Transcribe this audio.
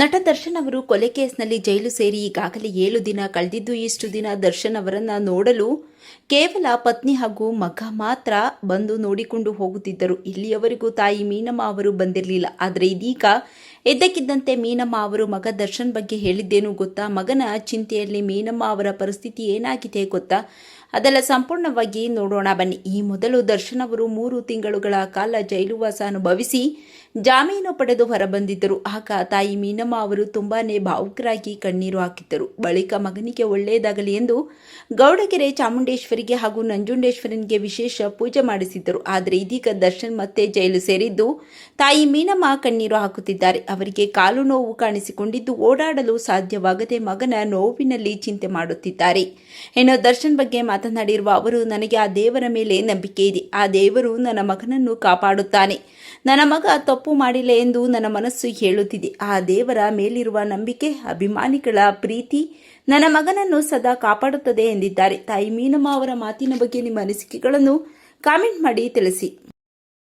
ನಟ ದರ್ಶನ್ ಅವರು ಕೊಲೆ ಕೇಸ್ನಲ್ಲಿ ಜೈಲು ಸೇರಿ ಈಗಾಗಲೇ ಏಳು ದಿನ ಕಳೆದಿದ್ದು ಇಷ್ಟು ದಿನ ದರ್ಶನ್ ಅವರನ್ನ ನೋಡಲು ಕೇವಲ ಪತ್ನಿ ಹಾಗೂ ಮಗ ಮಾತ್ರ ಬಂದು ನೋಡಿಕೊಂಡು ಹೋಗುತ್ತಿದ್ದರು. ಇಲ್ಲಿಯವರೆಗೂ ತಾಯಿ ಮೀನಮ್ಮ ಅವರು ಬಂದಿರಲಿಲ್ಲ. ಆದರೆ ಇದೀಗ ಇದ್ದಕ್ಕಿದ್ದಂತೆ ಮೀನಮ್ಮ ಅವರು ಮಗ ದರ್ಶನ್ ಬಗ್ಗೆ ಹೇಳಿದ್ದೇನು ಗೊತ್ತಾ? ಮಗನ ಚಿಂತೆಯಲ್ಲಿ ಮೀನಮ್ಮ ಅವರ ಪರಿಸ್ಥಿತಿ ಏನಾಗಿದೆ ಗೊತ್ತಾ? ಅದೆಲ್ಲ ಸಂಪೂರ್ಣವಾಗಿ ನೋಡೋಣ ಬನ್ನಿ. ಈ ಮೊದಲು ದರ್ಶನ್ ಅವರು ಮೂರು ತಿಂಗಳುಗಳ ಕಾಲ ಜೈಲುವಾಸ ಅನುಭವಿಸಿ ಜಾಮೀನು ಪಡೆದು ಹೊರಬಂದಿದ್ದರು. ಆಗ ತಾಯಿ ಮೀನಮ್ಮ ಅವರು ತುಂಬಾನೇ ಭಾವುಕರಾಗಿ ಕಣ್ಣೀರು ಹಾಕಿದ್ದರು. ಬಳಿಕ ಮಗನಿಗೆ ಒಳ್ಳೆಯದಾಗಲಿ ಎಂದು ಗೌಡಗೆರೆ ಚಾಮುಂಡೇಶ್ವರಿಗೆ ಹಾಗೂ ನಂಜುಂಡೇಶ್ವರನಿಗೆ ವಿಶೇಷ ಪೂಜೆ ಮಾಡಿಸಿದ್ದರು. ಆದರೆ ಇದೀಗ ದರ್ಶನ್ ಮತ್ತೆ ಜೈಲು ಸೇರಿದ್ದು ತಾಯಿ ಮೀನಮ್ಮ ಕಣ್ಣೀರು ಹಾಕುತ್ತಿದ್ದಾರೆ. ಅವರಿಗೆ ಕಾಲು ನೋವು ಕಾಣಿಸಿಕೊಂಡಿದ್ದು ಓಡಾಡಲು ಸಾಧ್ಯವಾಗದೆ ಮಗನ ನೋವಿನಲ್ಲಿ ಚಿಂತೆ ಮಾಡುತ್ತಿದ್ದಾರೆ. ಇನ್ನು ದರ್ಶನ್ ಬಗ್ಗೆ ಮಾತನಾಡಿರುವ ಅವರು, ನನಗೆ ಆ ದೇವರ ಮೇಲೆ ನಂಬಿಕೆ ಇದೆ. ಆ ದೇವರು ನನ್ನ ಮಗನನ್ನು ಕಾಪಾಡುತ್ತಾನೆ. ನನ್ನ ಮಗ ತಪ್ಪು ಮಾಡಿಲ್ಲ ಎಂದು ನನ್ನ ಮನಸ್ಸು ಹೇಳುತ್ತಿದೆ. ಆ ದೇವರ ಮೇಲಿರುವ ನಂಬಿಕೆ, ಅಭಿಮಾನಿಗಳ ಪ್ರೀತಿ ನನ್ನ ಮಗನನ್ನು ಸದಾ ಕಾಪಾಡುತ್ತದೆ ಎಂದಿದ್ದಾರೆ. ತಾಯಿ ಮೀನಮ್ಮ ಅವರ ಮಾತಿನ ಬಗ್ಗೆ ನಿಮ್ಮ ಅನಿಸಿಕೆಗಳನ್ನು ಕಾಮೆಂಟ್ ಮಾಡಿ ತಿಳಿಸಿ.